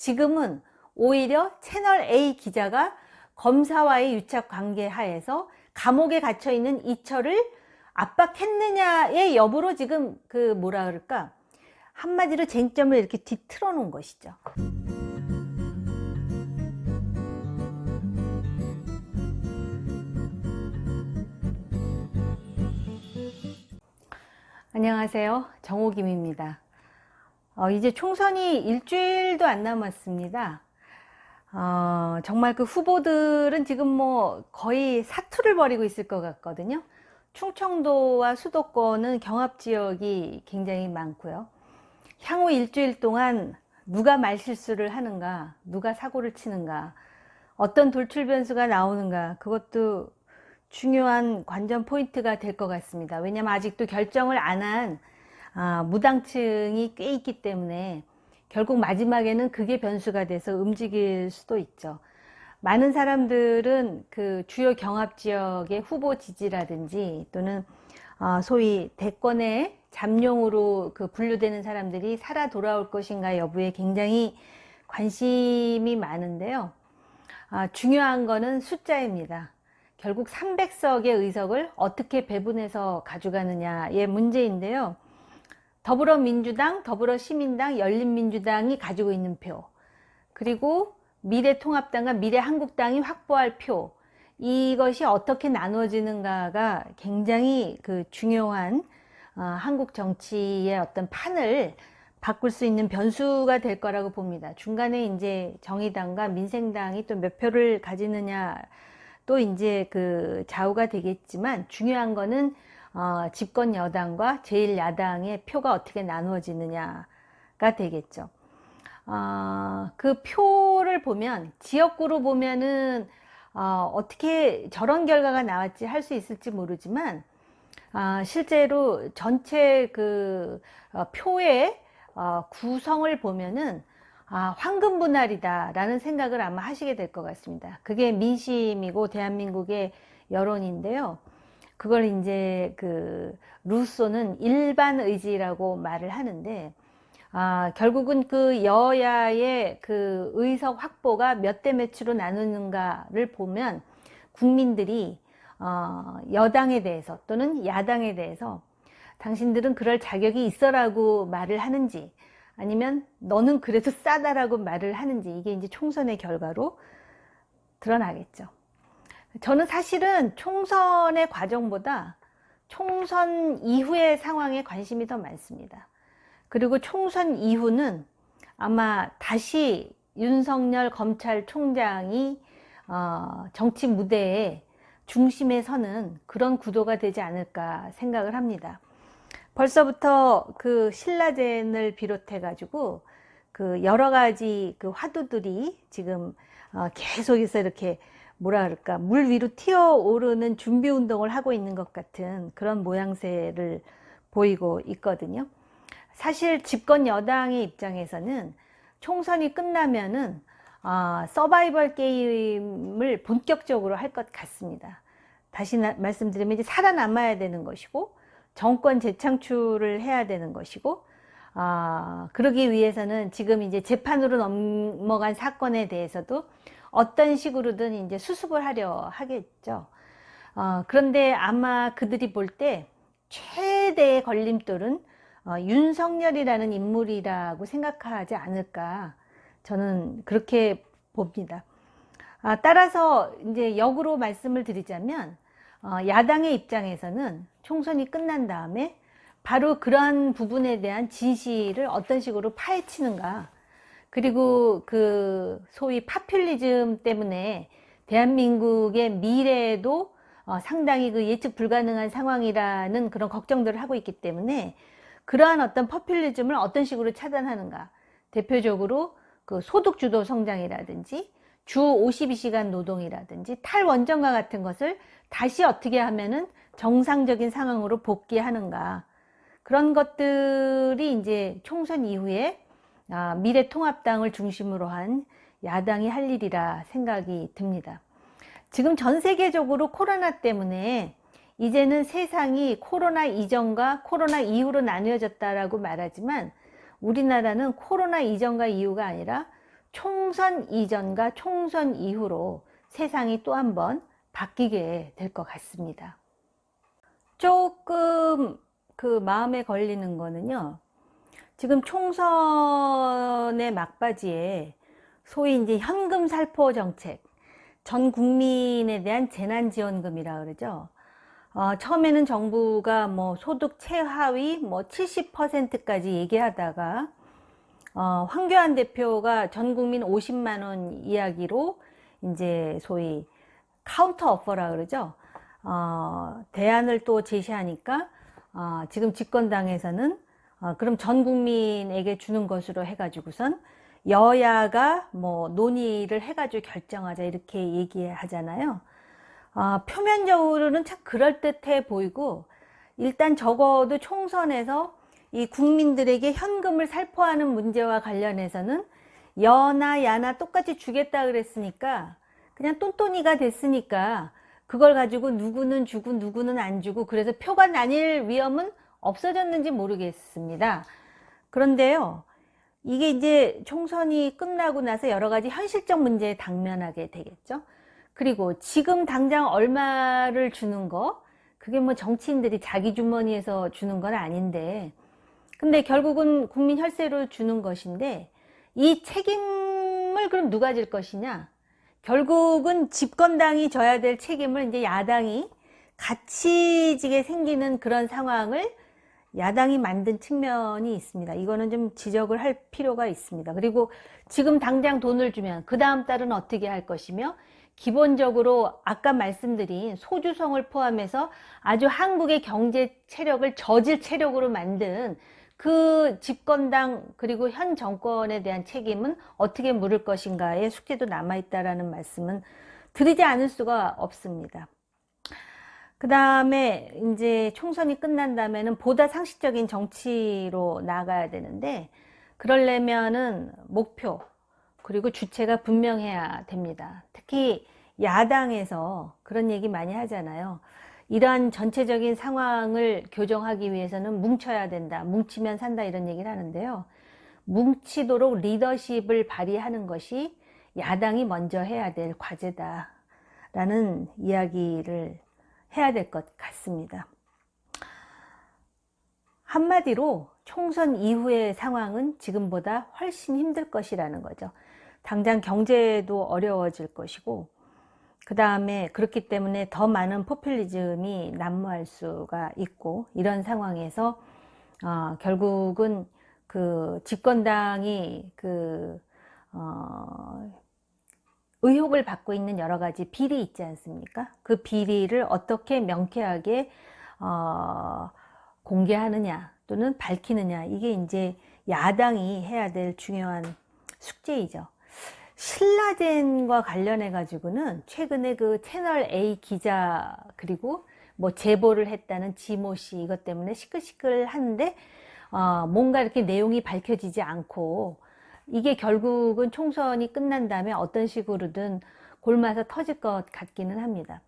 지금은 오히려 채널 A 기자가 검사와의 유착 관계 하에서 감옥에 갇혀 있는 이철을 압박했느냐의 여부로 지금 그 뭐라 그럴까 한마디로 쟁점을 이렇게 뒤틀어 놓은 것이죠. 안녕하세요. 정호김입니다. 어, 이제 총선이 일주일도 안 남았습니다. 어, 정말 그 후보들은 지금 뭐 거의 사투를 벌이고 있을 것 같거든요. 충청도와 수도권은 경합 지역이 굉장히 많고요. 향후 일주일 동안 누가 말실수를 하는가, 누가 사고를 치는가, 어떤 돌출 변수가 나오는가, 그것도 중요한 관전 포인트가 될 것 같습니다. 왜냐하면 아직도 결정을 안 한 아, 무당층이 꽤 있기 때문에 결국 마지막에는 그게 변수가 돼서 움직일 수도 있죠. 많은 사람들은 그 주요 경합 지역의 후보 지지라든지 또는 어, 소위 대권의 잠룡으로 그 분류되는 사람들이 살아 돌아올 것인가 여부에 굉장히 관심이 많은데요. 아, 중요한 거는 숫자입니다. 결국 300석의 의석을 어떻게 배분해서 가져가느냐의 문제인데요. 더불어민주당, 더불어시민당, 열린민주당이 가지고 있는 표, 그리고 미래통합당과 미래한국당이 확보할 표, 이것이 어떻게 나눠지는가가 굉장히 그 중요한 어, 한국 정치의 어떤 판을 바꿀 수 있는 변수가 될 거라고 봅니다. 중간에 이제 정의당과 민생당이 또 몇 표를 가지느냐 또 이제 그 좌우가 되겠지만 중요한 거는 어, 집권 여당과 제일 야당의 표가 어떻게 나누어지느냐가 되겠죠. 어, 그 표를 보면 지역구로 보면은 어, 어떻게 저런 결과가 나왔지 할 수 있을지 모르지만 아, 실제로 전체 그 어, 표의 어, 구성을 보면은 아, 황금 분할이다라는 생각을 아마 하시게 될 것 같습니다. 그게 민심이고 대한민국의 여론인데요. 그걸 이제 그 루소는 일반 의지라고 말을 하는데 아, 결국은 그 여야의 그 의석 확보가 몇 대 몇으로 나누는가를 보면 국민들이 어, 여당에 대해서 또는 야당에 대해서 당신들은 그럴 자격이 있어라고 말을 하는지 아니면 너는 그래도 싸다라고 말을 하는지 이게 이제 총선의 결과로 드러나겠죠. 저는 사실은 총선의 과정보다 총선 이후의 상황에 관심이 더 많습니다. 그리고 총선 이후는 아마 다시 윤석열 검찰총장이 어, 정치 무대에 중심에 서는 그런 구도가 되지 않을까 생각을 합니다. 벌써부터 그 신라젠을 비롯해 가지고 그 여러 가지 그 화두들이 지금 어, 계속해서 이렇게 뭐라 그럴까 물 위로 튀어 오르는 준비 운동을 하고 있는 것 같은 그런 모양새를 보이고 있거든요. 사실 집권 여당의 입장에서는 총선이 끝나면은 어, 서바이벌 게임을 본격적으로 할 것 같습니다. 다시 나, 말씀드리면 이제 살아남아야 되는 것이고 정권 재창출을 해야 되는 것이고 아, 그러기 위해서는 지금 이제 재판으로 넘어간 사건에 대해서도 어떤 식으로든 이제 수습을 하려 하겠죠. 어, 그런데 아마 그들이 볼 때 최대의 걸림돌은 어, 윤석열이라는 인물이라고 생각하지 않을까 저는 그렇게 봅니다. 아, 따라서 이제 역으로 말씀을 드리자면 어, 야당의 입장에서는 총선이 끝난 다음에 바로 그러한 부분에 대한 진실을 어떤 식으로 파헤치는가 그리고 그 소위 파퓰리즘 때문에 대한민국의 미래에도 어, 상당히 그 예측 불가능한 상황이라는 그런 걱정들을 하고 있기 때문에 그러한 어떤 퍼퓰리즘을 어떤 식으로 차단하는가? 대표적으로 그 소득 주도 성장이라든지 주 52시간 노동이라든지 탈원전과 같은 것을 다시 어떻게 하면은 정상적인 상황으로 복귀하는가? 그런 것들이 이제 총선 이후에 아, 미래통합당을 중심으로 한 야당이 할 일이라 생각이 듭니다. 지금 전 세계적으로 코로나 때문에 이제는 세상이 코로나 이전과 코로나 이후로 나뉘어졌다라고 말하지만 우리나라는 코로나 이전과 이후가 아니라 총선 이전과 총선 이후로 세상이 또 한 번 바뀌게 될 것 같습니다. 조금 그 마음에 걸리는 거는요. 지금 총선의 막바지에 소위 이제 현금 살포 정책, 전 국민에 대한 재난지원금이라 그러죠. 어, 처음에는 정부가 뭐 소득 최하위 뭐 70%까지 얘기하다가 어, 황교안 대표가 전 국민 50만 원 이야기로 이제 소위 카운터 오퍼라 그러죠. 어, 대안을 또 제시하니까 어, 지금 집권당에서는 어, 그럼 전 국민에게 주는 것으로 해가지고선 여야가 뭐 논의를 해가지고 결정하자 이렇게 얘기하잖아요. 어, 표면적으로는 참 그럴듯해 보이고 일단 적어도 총선에서 이 국민들에게 현금을 살포하는 문제와 관련해서는 여나 야나 똑같이 주겠다 그랬으니까 그냥 똔똔이가 됐으니까 그걸 가지고 누구는 주고 누구는 안 주고 그래서 표가 나뉠 위험은 없어졌는지 모르겠습니다. 그런데요, 이게 이제 총선이 끝나고 나서 여러 가지 현실적 문제에 당면하게 되겠죠. 그리고 지금 당장 얼마를 주는 거, 그게 뭐 정치인들이 자기 주머니에서 주는 건 아닌데, 근데 결국은 국민 혈세로 주는 것인데, 이 책임을 그럼 누가 질 것이냐? 결국은 집권당이 져야 될 책임을 이제 야당이 같이 지게 생기는 그런 상황을 야당이 만든 측면이 있습니다. 이거는 좀 지적을 할 필요가 있습니다. 그리고 지금 당장 돈을 주면 그 다음 달은 어떻게 할 것이며 기본적으로 아까 말씀드린 소주성을 포함해서 아주 한국의 경제 체력을 저질 체력으로 만든 그 집권당 그리고 현 정권에 대한 책임은 어떻게 물을 것인가의 숙제도 남아있다라는 말씀은 드리지 않을 수가 없습니다. 그 다음에 이제 총선이 끝난 다음에는 보다 상식적인 정치로 나가야 되는데 그러려면은 목표 그리고 주체가 분명해야 됩니다. 특히 야당에서 그런 얘기 많이 하잖아요. 이러한 전체적인 상황을 교정하기 위해서는 뭉쳐야 된다. 뭉치면 산다. 이런 얘기를 하는데요. 뭉치도록 리더십을 발휘하는 것이 야당이 먼저 해야 될 과제다. 라는 이야기를 해야 될 것 같습니다. 한마디로 총선 이후의 상황은 지금보다 훨씬 힘들 것이라는 거죠. 당장 경제도 어려워질 것이고, 그 다음에 그렇기 때문에 더 많은 포퓰리즘이 난무할 수가 있고 이런 상황에서 어, 결국은 그 집권당이 그 어, 의혹을 받고 있는 여러 가지 비리 있지 않습니까? 그 비리를 어떻게 명쾌하게 어, 공개하느냐 또는 밝히느냐 이게 이제 야당이 해야 될 중요한 숙제이죠. 신라젠과 관련해 가지고는 최근에 그 채널 A 기자 그리고 뭐 제보를 했다는 지모 씨 이것 때문에 시끌시끌 하는데 어, 뭔가 이렇게 내용이 밝혀지지 않고 이게 결국은 총선이 끝난 다음에 어떤 식으로든 골마서 터질 것 같기는 합니다.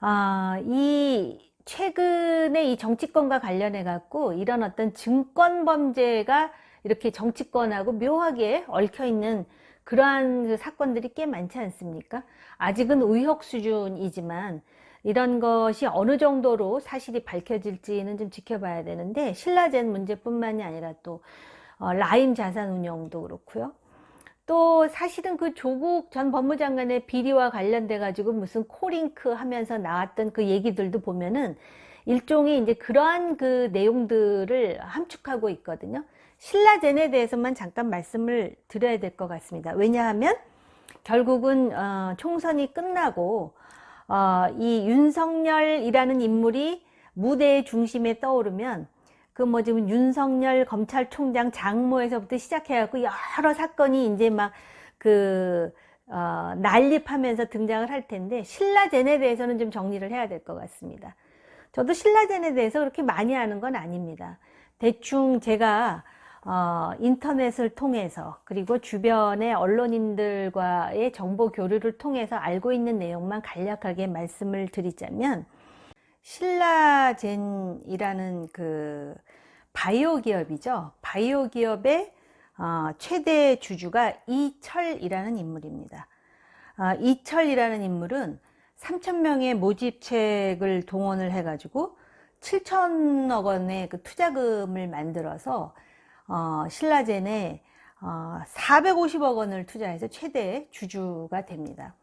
아, 이 최근에 이 정치권과 관련해 갖고 이런 어떤 증권 범죄가 이렇게 정치권하고 묘하게 얽혀 있는 그러한 그 사건들이 꽤 많지 않습니까? 아직은 의혹 수준이지만 이런 것이 어느 정도로 사실이 밝혀질지는 좀 지켜봐야 되는데 신라젠 문제뿐만이 아니라 또 어, 라임 자산 운용도 그렇고요. 또 사실은 그 조국 전 법무장관의 비리와 관련돼 가지고 무슨 코링크 하면서 나왔던 그 얘기들도 보면은 일종의 이제 그러한 그 내용들을 함축하고 있거든요. 신라젠에 대해서만 잠깐 말씀을 드려야 될 것 같습니다. 왜냐하면 결국은 어, 총선이 끝나고 어, 이 윤석열이라는 인물이 무대의 중심에 떠오르면 그 뭐 지금 윤석열 검찰총장 장모에서부터 시작해갖고 여러 사건이 이제 막 그 어, 난립하면서 등장을 할 텐데 신라젠에 대해서는 좀 정리를 해야 될 것 같습니다. 저도 신라젠에 대해서 그렇게 많이 아는 건 아닙니다. 대충 제가 어, 인터넷을 통해서 그리고 주변의 언론인들과의 정보 교류를 통해서 알고 있는 내용만 간략하게 말씀을 드리자면 신라젠이라는 그 바이오 기업이죠. 바이오 기업의 어, 최대 주주가 이철이라는 인물입니다. 아, 이철이라는 인물은 3천명의 모집책을 동원을 해가지고 7천억 원의 그 투자금을 만들어서 어, 신라젠에 어, 450억 원을 투자해서 최대 주주가 됩니다.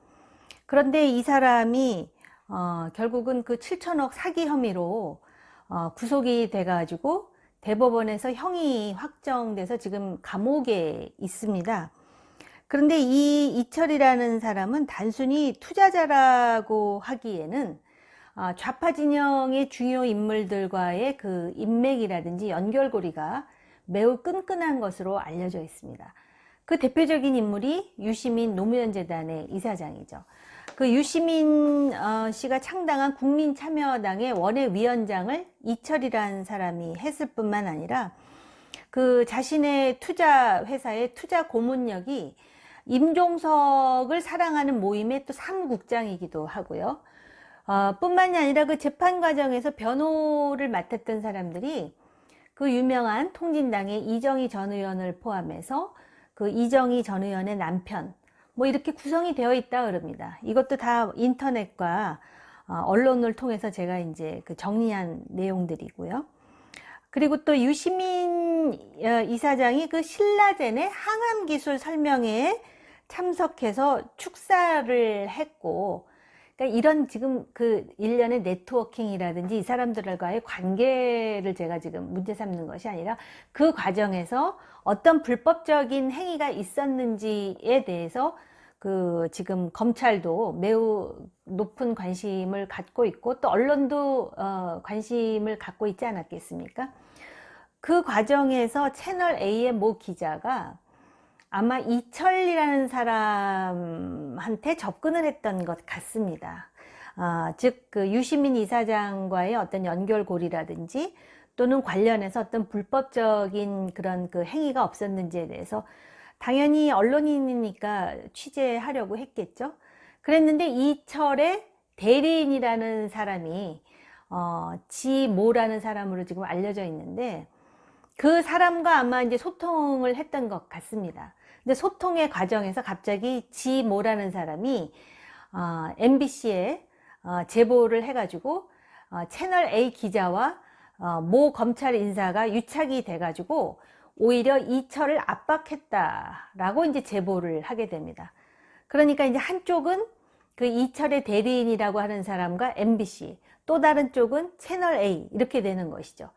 그런데 이 사람이 어, 결국은 그 7천억 사기 혐의로 어, 구속이 돼가지고 대법원에서 형이 확정돼서 지금 감옥에 있습니다. 그런데 이 이철이라는 사람은 단순히 투자자라고 하기에는 아, 좌파 진영의 중요 인물들과의 그 인맥이라든지 연결고리가 매우 끈끈한 것으로 알려져 있습니다. 그 대표적인 인물이 유시민 노무현재단의 이사장이죠. 그 유시민 어, 씨가 창당한 국민참여당의 원외위원장을 이철이라는 사람이 했을 뿐만 아니라 그 자신의 투자 회사의 투자 고문력이 임종석을 사랑하는 모임의 또 사무국장이기도 하고요. 어, 뿐만이 아니라 그 재판 과정에서 변호를 맡았던 사람들이 그 유명한 통진당의 이정희 전 의원을 포함해서 그 이정희 전 의원의 남편 뭐 이렇게 구성이 되어 있다 그럽니다. 이것도 다 인터넷과 어, 언론을 통해서 제가 이제 그 정리한 내용들이고요. 그리고 또 유시민 어, 이사장이 그 신라젠의 항암 기술 설명회에 참석해서 축사를 했고, 그러니까 이런 지금 그 일련의 네트워킹이라든지 이 사람들과의 관계를 제가 지금 문제 삼는 것이 아니라 그 과정에서 어떤 불법적인 행위가 있었는지에 대해서 그 지금 검찰도 매우 높은 관심을 갖고 있고 또 언론도 어 관심을 갖고 있지 않았겠습니까? 그 과정에서 채널 A의 모 기자가 아마 이철이라는 사람한테 접근을 했던 것 같습니다. 아, 즉, 그 유시민 이사장과의 어떤 연결고리라든지 또는 관련해서 어떤 불법적인 그런 그 행위가 없었는지에 대해서 당연히 언론인이니까 취재하려고 했겠죠. 그랬는데 이철의 대리인이라는 사람이 어, 지모라는 사람으로 지금 알려져 있는데 그 사람과 아마 이제 소통을 했던 것 같습니다. 근데 소통의 과정에서 갑자기 지모라는 사람이 어, MBC에 어, 제보를 해가지고 어, 채널 A 기자와 어, 모 검찰 인사가 유착이 돼가지고 오히려 이철을 압박했다라고 이제 제보를 하게 됩니다. 그러니까 이제 한쪽은 그 이철의 대리인이라고 하는 사람과 MBC, 또 다른 쪽은 채널 A 이렇게 되는 것이죠.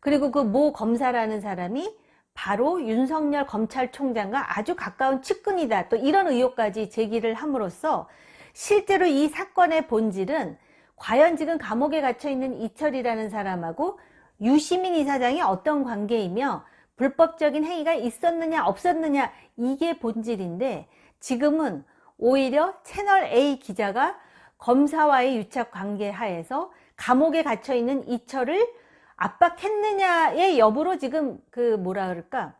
그리고 그 모 검사라는 사람이 바로 윤석열 검찰총장과 아주 가까운 측근이다. 또 이런 의혹까지 제기를 함으로써 실제로 이 사건의 본질은 과연 지금 감옥에 갇혀 있는 이철이라는 사람하고 유시민 이사장이 어떤 관계이며 불법적인 행위가 있었느냐 없었느냐 이게 본질인데 지금은 오히려 채널 A 기자가 검사와의 유착 관계 하에서 감옥에 갇혀 있는 이철을 압박했느냐의 여부로 지금 그 뭐라 그럴까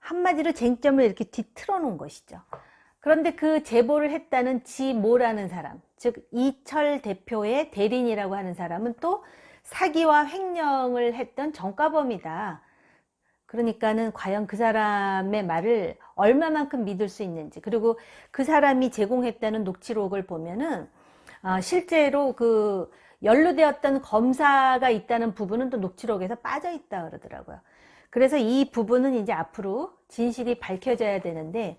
한마디로 쟁점을 이렇게 뒤틀어 놓은 것이죠. 그런데 그 제보를 했다는 지모라는 사람, 즉 이철 대표의 대리인이라고 하는 사람은 또 사기와 횡령을 했던 정가범이다. 그러니까는 과연 그 사람의 말을 얼마만큼 믿을 수 있는지 그리고 그 사람이 제공했다는 녹취록을 보면은 아, 실제로 그 연루되었던 검사가 있다는 부분은 또 녹취록에서 빠져 있다 그러더라고요. 그래서 이 부분은 이제 앞으로 진실이 밝혀져야 되는데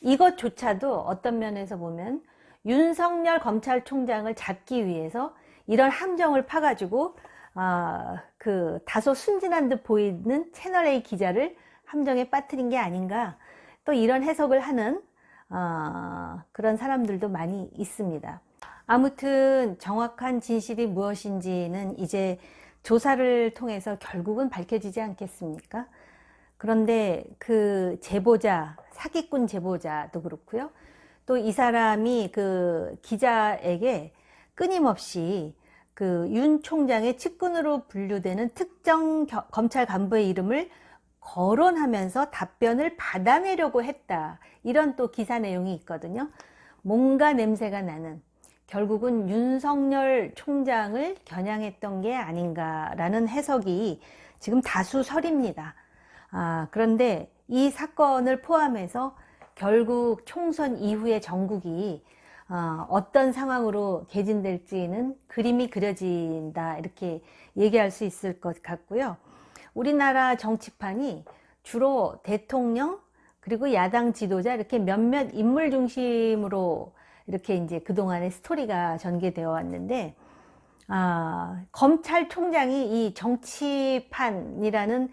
이것조차도 어떤 면에서 보면 윤석열 검찰총장을 잡기 위해서 이런 함정을 파가지고 아, 그 다소 순진한 듯 보이는 채널A 기자를 함정에 빠뜨린 게 아닌가 또 이런 해석을 하는 어, 그런 사람들도 많이 있습니다. 아무튼 정확한 진실이 무엇인지는 이제 조사를 통해서 결국은 밝혀지지 않겠습니까? 그런데 그 제보자, 사기꾼 제보자도 그렇고요. 또 이 사람이 그 기자에게 끊임없이 그 윤 총장의 측근으로 분류되는 특정 겨, 검찰 간부의 이름을 거론하면서 답변을 받아내려고 했다. 이런 또 기사 내용이 있거든요. 뭔가 냄새가 나는 결국은 윤석열 총장을 겨냥했던 게 아닌가라는 해석이 지금 다수설입니다. 아, 그런데 이 사건을 포함해서 결국 총선 이후의 전국이 어, 어떤 상황으로 개진될지는 그림이 그려진다 이렇게 얘기할 수 있을 것 같고요. 우리나라 정치판이 주로 대통령 그리고 야당 지도자 이렇게 몇몇 인물 중심으로 이렇게 이제 그동안의 스토리가 전개되어 왔는데 아, 검찰총장이 이 정치판이라는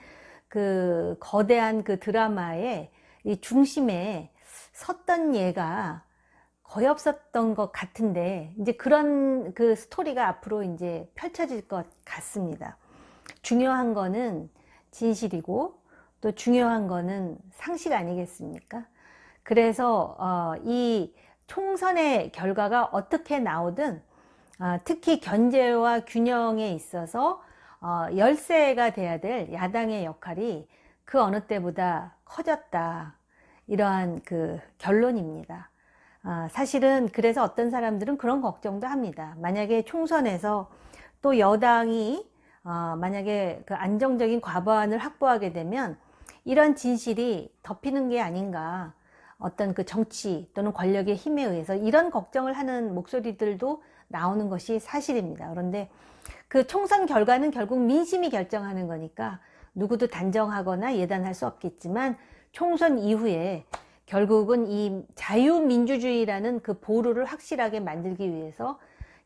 그 거대한 그 드라마의 이 중심에 섰던 예가 거의 없었던 것 같은데 이제 그런 그 스토리가 앞으로 이제 펼쳐질 것 같습니다. 중요한 거는 진실이고 또 중요한 거는 상식 아니겠습니까? 그래서 어, 이 총선의 결과가 어떻게 나오든 아, 특히 견제와 균형에 있어서 어, 열세가 돼야 될 야당의 역할이 그 어느 때보다 커졌다. 이러한 그 결론입니다. 아, 사실은 그래서 어떤 사람들은 그런 걱정도 합니다. 만약에 총선에서 또 여당이 어, 만약에 그 안정적인 과반을 확보하게 되면 이런 진실이 덮이는 게 아닌가. 어떤 그 정치 또는 권력의 힘에 의해서 이런 걱정을 하는 목소리들도 나오는 것이 사실입니다. 그런데 그 총선 결과는 결국 민심이 결정하는 거니까 누구도 단정하거나 예단할 수 없겠지만 총선 이후에 결국은 이 자유민주주의라는 그 보루를 확실하게 만들기 위해서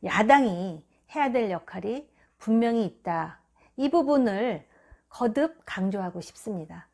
야당이 해야 될 역할이 분명히 있다. 이 부분을 거듭 강조하고 싶습니다.